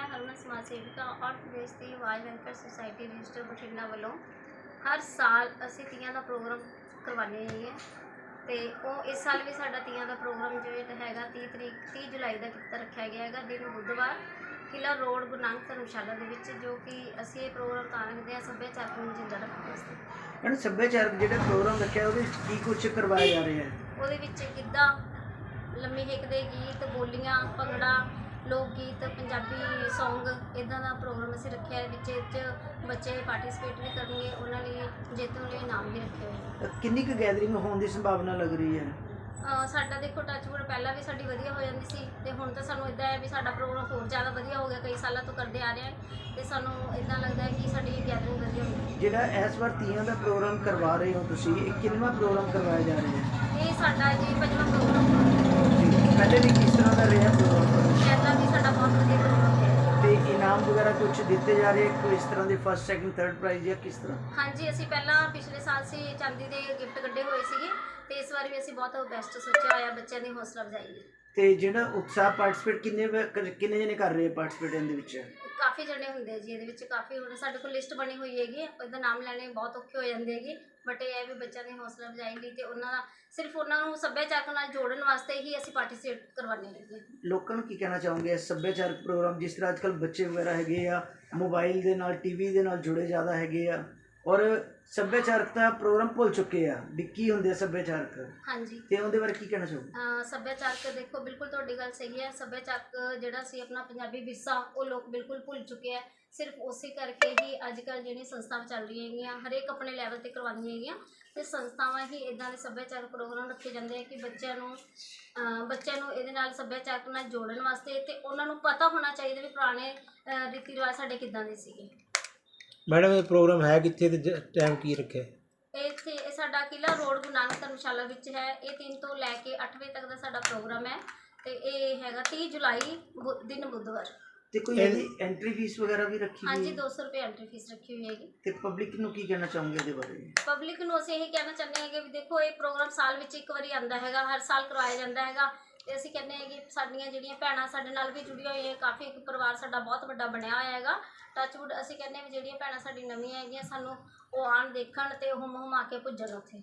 ਮੈਂ ਹਰਮਨ ਸਮਾਜ ਸੇਵਿਕਾ ਔਰ ਪ੍ਰਦੇਸ਼ ਦੀ ਆਵਾਜ਼ ਵੈਲਫੇਅਰ ਸੁਸਾਇਟੀ ਰਜਿਸਟਰ ਬਠਿੰਡਾ ਵੱਲੋਂ ਹਰ ਸਾਲ ਅਸੀਂ ਤੀਆਂ ਦਾ ਪ੍ਰੋਗਰਾਮ ਕਰਵਾਉਂਦੇ ਹਾਂ। ਤੇ ਉਹ ਇਸ ਸਾਲ ਵੀ ਸਾਡਾ ਤੀਆਂ ਦਾ ਪ੍ਰੋਗਰਾਮ ਜੋ ਹੈ ਹੈਗਾ 30 ਤਰੀਕ 30 ਜੁਲਾਈ ਦਾ ਕੀਤਾ ਰੱਖਿਆ ਗਿਆ ਹੈਗਾ। ਦਿਨ ਬੁੱਧਵਾਰ ਕਿਲਾ ਰੋਡ ਨਾਨਕ ਧਰਮਸ਼ਾਲਾ ਦੇ ਵਿੱਚ ਜੋ ਕਿ ਅਸੀਂ ਇਹ ਪ੍ਰੋਗਰਾਮ ਤਾਂ ਰੱਖਦੇ ਹਾਂ ਸੱਭਿਆਚਾਰਕ ਨੂੰ ਜਿੰਦਾ ਰੱਖਣ ਵਾਸਤੇ। ਮੈਡਮ ਸੱਭਿਆਚਾਰਕ ਜਿਹੜਾ ਪ੍ਰੋਗਰਾਮ ਰੱਖਿਆ ਉਹਦੇ ਵਿੱਚ ਕੀ ਕੁਝ ਕਰਵਾਇਆ ਜਾ ਰਿਹਾ ਹੈ? ਉਹਦੇ ਵਿੱਚ ਗਿੱਧਾ ਲੰਮੀ ਹਿੱਕ ਦੇ ਗੀਤ ਬੋਲੀਆਂ ਭੰਗੜਾ ਲੋਕ ਗੀਤ ਪੰਜਾਬੀ Song ਇਦਾਂ ਦਾ ਪ੍ਰੋਗਰਾਮ ਅਸੀਂ ਰੱਖਿਆ ਹੈ ਵਿੱਚ ਇਹ 'ਚ ਬੱਚੇ ਪਾਰਟਿਸਿਪੇਟ ਵੀ ਕਰਨਗੇ ਉਹਨਾਂ ਲਈ ਜੇਤੂ ਲਈ ਇਨਾਮ ਵੀ ਰੱਖੇ ਹੋਏ ਨੇ ਕਿੰਨੀ ਕੁ ਗੈਦਰਿੰਗ ਹੋਣ ਦੀ ਸੰਭਾਵਨਾ ਲੱਗ ਰਹੀ ਹੈ? ਅਹ ਸਾਡਾ ਦੇਖੋ ਟੱਚਵੁੱਡ ਪਹਿਲਾਂ ਵੀ ਸਾਡੀ ਵਧੀਆ ਹੋ ਜਾਂਦੀ ਸੀ ਤੇ ਹੁਣ ਤਾਂ ਸਾਨੂੰ ਇਦਾਂ ਹੈ ਵੀ ਸਾਡਾ ਪ੍ਰੋਗਰਾਮ ਹੋਰ ਜ਼ਿਆਦਾ ਵਧੀਆ ਹੋ ਗਿਆ ਕਈ ਸਾਲਾਂ ਤੋਂ ਕਰਦੇ ਆ ਰਹੇ ਹਾਂ ਤੇ ਸਾਨੂੰ ਇਦਾਂ ਲੱਗਦਾ ਹੈ ਕਿ ਸਾਡੀ ਗੈਦਰਿੰਗ ਵਧੀਆ ਹੋਣੀ ਜਿਹੜਾ ਇਸ ਵਾਰ ਤੀਆਂ ਦਾ ਪ੍ਰੋਗਰਾਮ ਕਰਵਾ ਰਹੇ ਹੋ ਤੁਸੀਂ ਇਹ ਕਿੰਨਵਾਂ ਪ੍ਰੋਗਰਾਮ ਕਰਵਾਇਆ ਜਾ ਰਿਹਾ ਹੈ? ਇਹ ਸਾਡਾ ਜੀ ਪੰਜਵਾਂ ਪ੍ਰੋਗਰਾਮ ਪਹਿਲੇ ਵੀ ਕਿਸ ਤਰ੍ਹਾਂ ਦਾ ਰਿਹਾ ਪ੍ਰੋਗਰਾਮ ਪਹਿਲਾਂ ਵੀ ਸਾਡਾ ਬਹੁਤ ਵਧੀਆ ਪ੍ਰੋਗਰਾਮ ਹੈ ਤੇ ਇਨਾਮ ਵਗੈਰਾ ਕੁਝ ਦਿੱਤੇ ਜਾ ਰਹੇ? ਕੋਈ ਇਸ ਤਰ੍ਹਾਂ ਦੇ ਫਸਟ ਸੈਕਿੰਡ ਥਰਡ ਪ੍ਰਾਈਜ਼ ਜਾਂ ਕਿਸ ਤਰ੍ਹਾਂ? ਹਾਂਜੀ, ਅਸੀਂ ਪਹਿਲਾਂ ਪਿਛਲੇ ਸਾਲ ਸੀ ਚਾਂਦੀ ਦੇ ਗਿਫਟ ਕੱਢੇ ਹੋਏ ਸੀਗੇ ਤੇ ਇਸ ਵਾਰ ਵੀ ਅਸੀਂ ਬਹੁਤ ਬੈਸਟ ਸੋਚਿਆ ਹੋਇਆ ਬੱਚਿਆਂ ਦੀ ਹੌਸਲਾ ਅਫਜ਼ਾਈ ਲਈ ਤੇ ਜਿਹੜਾ ਉਤਸ਼ਾਹ ਪਾਰਟਿਸਿਪੇਟ ਕਿੰਨੇ ਵ- ਕਿੰਨੇ ਜਣੇ ਕਰ ਰਹੇ ਪਾਰਟਿਸਿਪੇਟ ਇਹਦੇ ਵਿੱਚ? ਕਾਫੀ ਜਣੇ ਹੁੰਦੇ ਆ ਜੀ ਇਹਦੇ ਵਿੱਚ ਕਾਫੀ ਹੁਣ ਸਾਡੇ ਕੋਲ ਲਿਸਟ ਬਣੀ ਹੋਈ ਹੈਗੀ ਉਹਦਾ ਨਾਮ ਲੈਣੇ ਬਹੁਤ ਔਖੇ ਹੋ ਜਾਂਦੇ ਹੈਗੇ ਬਟ ਇਹ ਹੈ ਵੀ ਬੱਚਿਆਂ ਦੀ ਹੌਸਲਾ ਅਫਜ਼ਾਈ ਲਈ ਤੇ ਉਹਨਾਂ ਦਾ ਸਿਰਫ ਉਹਨਾਂ ਨੂੰ ਸੱਭਿਆਚਾਰਕ ਨਾਲ ਜੋੜਨ ਵਾਸਤੇ ਹੀ ਅਸੀਂ ਪਾਰਟਿਸਿਪੇਟ ਕਰਵਾਉਂਦੇ ਹੈਗੇ ਲੋਕਾਂ ਨੂੰ ਕੀ ਕਹਿਣਾ ਚਾਹੋਗੇ ਇਸ ਸੱਭਿਆਚਾਰਕ ਪ੍ਰੋਗਰਾਮ ਜਿਸ ਤਰ੍ਹਾਂ ਅੱਜਕੱਲ ਬੱਚੇ ਵਗੈਰਾ ਹੈਗੇ ਆ ਮੋਬਾਈਲ ਦੇ ਨਾਲ ਟੀਵੀ ਦੇ ਨਾਲ ਜੁੜੇ ਜ਼ਿਆਦਾ ਹੈਗੇ ਆ? ਔਰ ਸੱਭਿਆਚਾਰਕ ਦਾ ਪ੍ਰੋਗਰਾਮ ਭੁੱਲ ਚੁੱਕੇ ਆ। ਵੀ ਕੀ ਹੁੰਦੇ ਆ ਸੱਭਿਆਚਾਰਕ। ਹਾਂਜੀ। ਤੇ ਉਹਦੇ ਬਾਰੇ ਕੀ ਕਹਿਣਾ ਚਾਹੋਗੇ? ਅਹ ਸੱਭਿਆਚਾਰਕ ਦੇਖੋ ਬਿਲਕੁਲ ਤੁਹਾਡੀ ਗੱਲ ਸਹੀ ਹੈ। ਸੱਭਿਆਚਾਰਕ ਜਿਹੜਾ ਸੀ ਆਪਣਾ ਪੰਜਾਬੀ ਵਿਰਸਾ ਉਹ ਲੋਕ ਬਿਲਕੁਲ ਭੁੱਲ ਚੁੱਕੇ ਆ। ਸਿਰਫ ਉਸੇ ਕਰਕੇ ਹੀ ਅੱਜ ਕੱਲ੍ਹ ਜਿਹੜੀਆਂ ਸੰਸਥਾਵਾਂ ਚੱਲ ਰਹੀਆਂ ਹੈਗੀਆਂ ਹਰੇਕ ਆਪਣੇ ਲੈਵਲ ਤੇ ਕਰਵਾਉਂਦੀਆਂ ਹੈਗੀਆਂ। ਤੇ ਸੰਸਥਾਵਾਂ ਹੀ ਇਦਾਂ ਦੇ ਸੱਭਿਆਚਾਰਕ ਪ੍ਰੋਗਰਾਮ ਰੱਖੇ ਜਾਂਦੇ ਆ ਕਿ ਬੱਚਿਆਂ ਨੂੰ ਅਹ ਬੱਚਿਆਂ ਨੂੰ ਇਹਦੇ ਨਾਲ ਸੱਭਿਆਚਾਰਕ ਨਾਲ ਜੋੜਨ ਵਾਸਤੇ ਤੇ ਉਹਨਾਂ ਨੂੰ ਪਤਾ ਹੋਣਾ ਚਾਹੀਦਾ ਵੀ ਪੁਰਾਣੇ ਅਹ ਰੀਤੀ ਰਿਵਾਜ ਸਾਡੇ ਕਿੱਦਾਂ ਦੇ ਸੀਗੇ। ਮੈਡਮ ਇਹ ਪ੍ਰੋਗਰਾਮ ਹੈ ਕਿੱਥੇ ਤੇ ਟਾਈਮ ਕੀ ਰੱਖਿਆ? ਇੱਥੇ ਇਹ ਸਾਡਾ ਕਿਲਾ ਰੋਡ ਗੁਰੂ ਨਾਨਕ ਧਰਮਸ਼ਾਲਾ ਵਿੱਚ ਹੈ। ਇਹ 3 ਤੋਂ ਲੈ ਕੇ 8 ਵਜੇ ਤੱਕ ਦਾ ਸਾਡਾ ਪ੍ਰੋਗਰਾਮ ਹੈ। ਤੇ ਇਹ ਹੈਗਾ 30 ਜੁਲਾਈ ਬੁ- ਦਿਨ ਬੁੱਧਵਾਰ। ਤੇ ਕੋਈ ਇਹ- ਇਹਦੀ ਐਂਟਰੀ ਫੀਸ ਵਗੈਰਾ ਵੀ ਰੱਖੀ ਹਾਂਜੀ ਹੋਈ ਹੈ 200 ਰੁਪਏ ਐਂਟਰੀ ਫੀਸ ਰੱਖੀ ਹੋਈ ਹੈਗੀ। ਤੇ ਪਬਲਿਕ ਨੂੰ ਕੀ ਕਹਿਣਾ ਚਾਹੋਗੇ ਇਹਦੇ ਬਾਰੇ? ਪਬਲਿਕ ਨੂੰ ਅਸੀਂ ਇਹ ਕਹਿਣਾ ਚਾਹੁੰਦੇ ਹੈਗੇ ਵੀ ਦੇਖੋ ਇਹ ਪ੍ਰੋਗਰਾਮ ਸਾਲ ਵਿੱਚ ਇੱਕ ਵਾਰੀ ਆਉਂਦਾ ਹੈਗਾ ਹਰ ਸਾਲ ਕਰਵਾਇਆ ਜਾਂਦਾ ਹੈਗਾ। ਤੇ ਅਸੀਂ ਕਹਿੰਦੇ ਹਾਂ ਕਿ ਸਾਡੀਆਂ ਜਿਹੜੀਆਂ ਭੈਣਾਂ ਸਾਡੇ ਨਾਲ ਵੀ ਜੁੜੀਆਂ ਹੋਈਆਂ, ਕਾਫੀ ਇੱਕ ਪਰਿਵਾਰ ਸਾਡਾ ਬਹੁਤ ਵੱਡਾ ਬਣਿਆ ਹੋਇਆ ਹੈਗਾ। ਟੱਚਵੁੱਡ ਅਸੀਂ ਕਹਿੰਦੇ ਹਾਂ ਵੀ ਜਿਹੜੀਆਂ ਭੈਣਾਂ ਸਾਡੀ ਨਵੀਆਂ ਹੈਗੀਆਂ, ਸਾਨੂੰ ਉਹ ਆਣ ਦੇਖਣ ਤੇ ਹੁਮ ਹੁਮਾ ਕੇ ਪੁੱਜਣ ਉੱਥੇ।